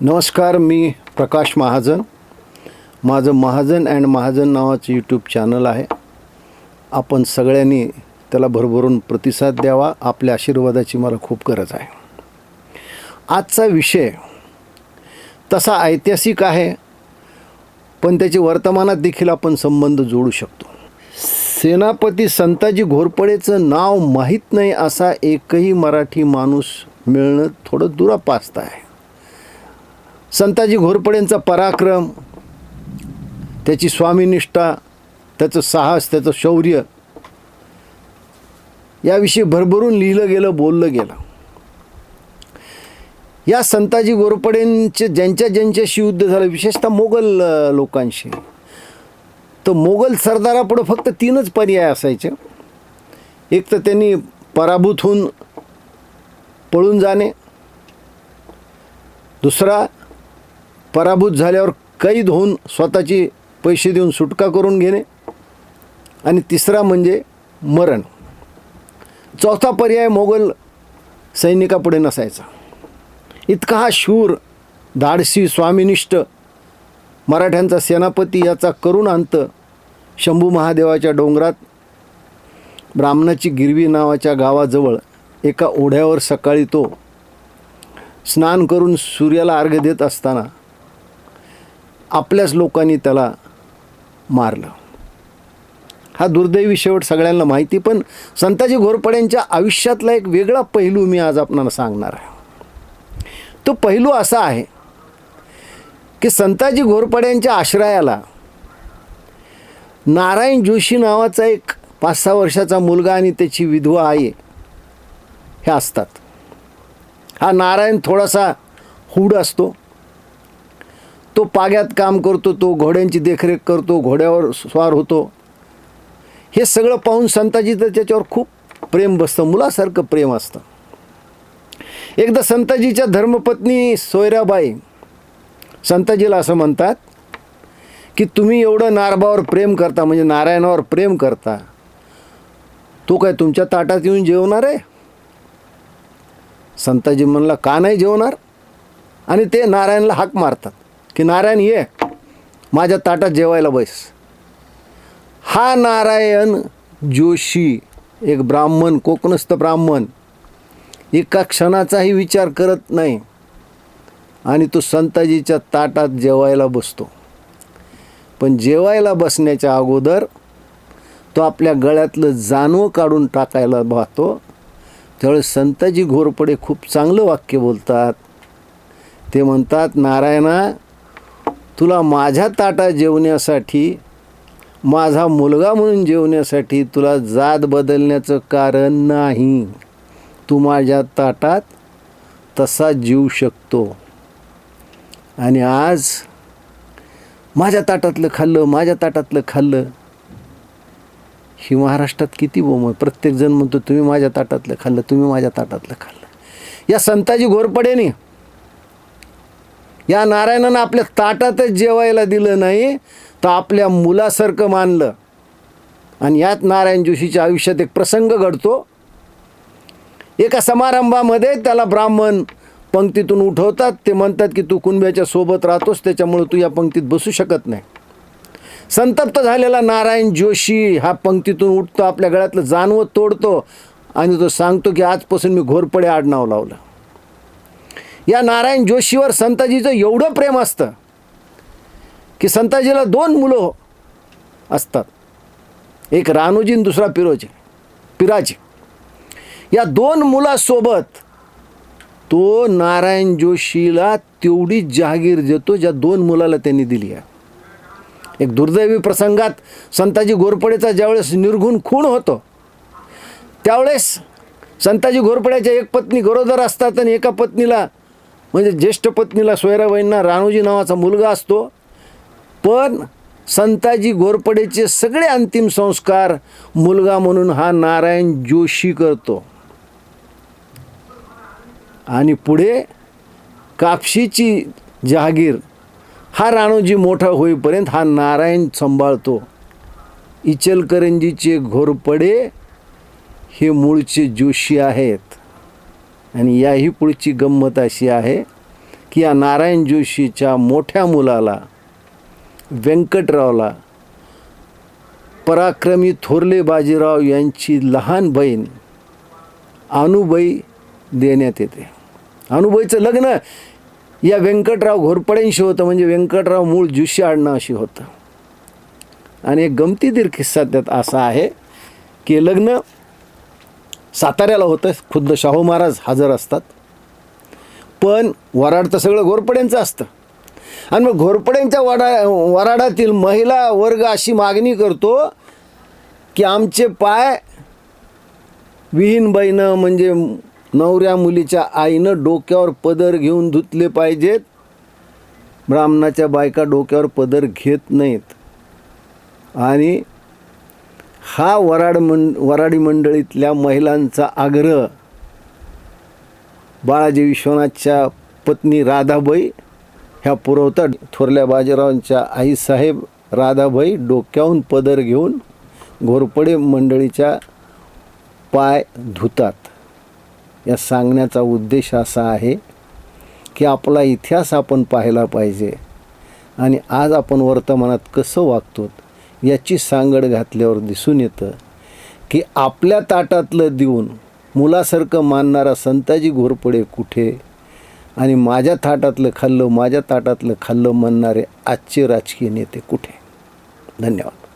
नमस्कार मी प्रकाश महाजन. माझं महाजन अँड महाजन नावाचं यूट्यूब चॅनल आहे. आपण सगळ्यांनी त्याला भरभरून प्रतिसाद द्यावा आपल्या आशीर्वादाची मला खूप गरज आहे. आजचा विषय तसा ऐतिहासिक आहे पण त्याची वर्तमानात देखील आपण संबंध जोडू शकतो. सेनापती संताजी घोरपडेचं नाव माहीत नाही असा एकही मराठी माणूस मिळणं थोडं दुरापास्त आहे. संताजी घोरपडेंचा पराक्रम त्याची स्वामीनिष्ठा त्याचं साहस त्याचं शौर्य याविषयी भरभरून लिहिलं गेलं बोललं गेलं. या संताजी घोरपडेंचे ज्यांच्या ज्यांच्याशी युद्ध झालं विशेषतः मोगल लोकांशी तर मोगल सरदारापुढं फक्त तीनच पर्याय असायचे. एक तर त्यांनी पराभूत होऊन पळून जाणे. दुसरा पराभूत झाल्यावर कैद होऊन स्वतःची पैसे देऊन सुटका करून घेणे. आणि तिसरा म्हणजे मरण. चौथा पर्याय मोगल सैनिकापुढे नसायचा. इतका हा शूर धाडसी स्वामिनिष्ठ मराठ्यांचा सेनापती याचा करुण अंत शंभू महादेवाच्या डोंगरात ब्राह्मणाची गिरवी नावाच्या गावाजवळ एका ओढ्यावर सकाळी तो स्नान करून सूर्याला अर्घ्य देत असताना आपल्याच लोकांनी त्याला मारलं. हा दुर्दैवी शेवट सगळ्यांना माहिती पण संताजी घोरपड्यांच्या आयुष्यातला एक वेगळा पैलू मी आज आपणाला सांगणार आहे. तो पैलू असा आहे की संताजी घोरपड्यांच्या आश्रयाला नारायण जोशी नावाचा एक पाच सहा वर्षाचा मुलगा आणि त्याची विधवा आई हे असतात. हा नारायण थोडासा हूड असतो. तो पाग्यात काम करतो तो घोड्यांची देखरेख करतो घोड्यावर स्वार होतो. हे सगळं पाहून संताजी तर त्याच्यावर खूप प्रेम बसतं मुलासारखं प्रेम असतं. एकदा संताजीच्या धर्मपत्नी सोयराबाई संताजीला असं म्हणतात की तुम्ही एवढं नारबावर प्रेम करता म्हणजे नारायणावर प्रेम करता तो काय तुमच्या ताटात येऊन जेवणार आहे? संताजी म्हणला का नाही जेवणार? आणि ते नारायणला हाक मारतात. की नारायण ये. माझ्या ताटात जेवायला बस. हा नारायण जोशी एक ब्राह्मण कोकणस्थ ब्राह्मण एका क्षणाचाही विचार करत नाही आणि तो संताजीच्या ताटात जेवायला बसतो. पण जेवायला बसण्याच्या अगोदर तो आपल्या गळ्यातलं जानवं काढून टाकायला पाहतो. त्यावेळेस संताजी घोरपडे खूप चांगलं वाक्य बोलतात. ते म्हणतात नारायणा तुला माझ्या ताटात जेवण्यासाठी माझा मुलगा म्हणून जेवण्यासाठी तुला जात बदलण्याचं कारण नाही. तू माझ्या ताटात तसा जीव शकतो. आणि आज माझ्या ताटातलं खाल्लं माझ्या ताटातलं खाल्लं ही महाराष्ट्रात किती बोम आहे. प्रत्येकजण म्हणतो तुम्ही माझ्या ताटातलं खाल्लं तुम्ही माझ्या ताटातलं खाल्लं. या संताजी घोरपडेने या नारायणानं आपल्या ताटातच जेवायला दिलं नाही तर आपल्या मुलासारखं मानलं. आणि यात नारायण जोशीच्या आयुष्यात एक प्रसंग घडतो. एका समारंभामध्ये त्याला ब्राह्मण पंक्तीतून उठवतात. ते म्हणतात की तू कुणब्याच्या सोबत राहतोस त्याच्यामुळे तू या पंक्तीत बसू शकत नाही. संतप्त झालेला नारायण जोशी हा पंक्तीतून उठतो आपल्या गळ्यातलं जानवं तोडतो आणि तो सांगतो की आजपासून मी घोरपडे आडनाव लावलं. या नारायण जोशीवर संताजीचं एवढं प्रेम असतं की संताजीला दोन मुलं असतात. एक रानूजी आणि दुसरा पिरोजी. पिराजी. या दोन मुलासोबत तो नारायण जोशीला तेवढी जहागीर देतो ज्या दोन मुलाला त्यांनी दिली आहे. एक दुर्दैवी प्रसंगात संताजी घोरपडेचा ज्यावेळेस निर्घुण खूण होतो त्यावेळेस संताजी घोरपड्याच्या एक पत्नी गरोदर असतात आणि एका पत्नीला म्हणजे ज्येष्ठ पत्नीला सोयराबाईंना राणूजी नावाचा मुलगा असतो. पण संताजी घोरपडेचे सगळे अंतिम संस्कार मुलगा म्हणून हा नारायण जोशी करतो. आणि पुढे कापशीची जहागीर हा राणूजी मोठा होईपर्यंत हा नारायण सांभाळतो. इचलकरंजीचे घोरपडे हे मूळचे जोशी आहेत. आणि याही पुढची गंमत अशी आहे की या नारायण जोशीच्या मोठ्या मुलाला व्यंकटरावला पराक्रमी थोरले बाजीराव यांची लहान बहीण अनुबाई देण्यात येते. अनुबाईचं लग्न या व्यंकटराव घोरपड्यांशी होतं म्हणजे व्यंकटराव मूळ जोशी आडनावाशी होतं. आणि एक गमतीदीर किस्सा त्यात असा आहे की लग्न साताऱ्याला होतं खुद्द शाहू महाराज हजर असतात. पण वराड तर सगळं घोरपड्यांचं असतं. आणि मग घोरपड्यांच्या वडा वराडातील महिला वर्ग अशी मागणी करतो की आमचे पाय विहीनबाईनं म्हणजे नवऱ्या मुलीच्या आईनं डोक्यावर पदर घेऊन धुतले पाहिजेत. ब्राह्मणाच्या बायका डोक्यावर पदर घेत नाहीत. आणि हा वराड मंड वराडी मंडळीतल्या महिलांचा आग्रह बाळाजी विश्वनाथच्या पत्नी राधाबाई ह्या पुरवतात थोरल्या बाजीरावांच्या आईसाहेब राधाबाई डोक्याहून पदर घेऊन घोरपडे मंडळीच्या पाय धुतात. या सांगण्याचा उद्देश असा आहे की आपला इतिहास आपण पाहायला पाहिजे आणि आज आपण वर्तमानात कसं वागतो याची सांगड घातल्यावर दिसून येतं की आपल्या ताटातलं देऊन मुलासारखं मानणारा संताजी घोरपडे कुठे? आणि माझ्या ताटातलं खाल्लं माझ्या ताटातलं खाल्लं म्हणणारे आजचे राजकीय नेते कुठे? धन्यवाद.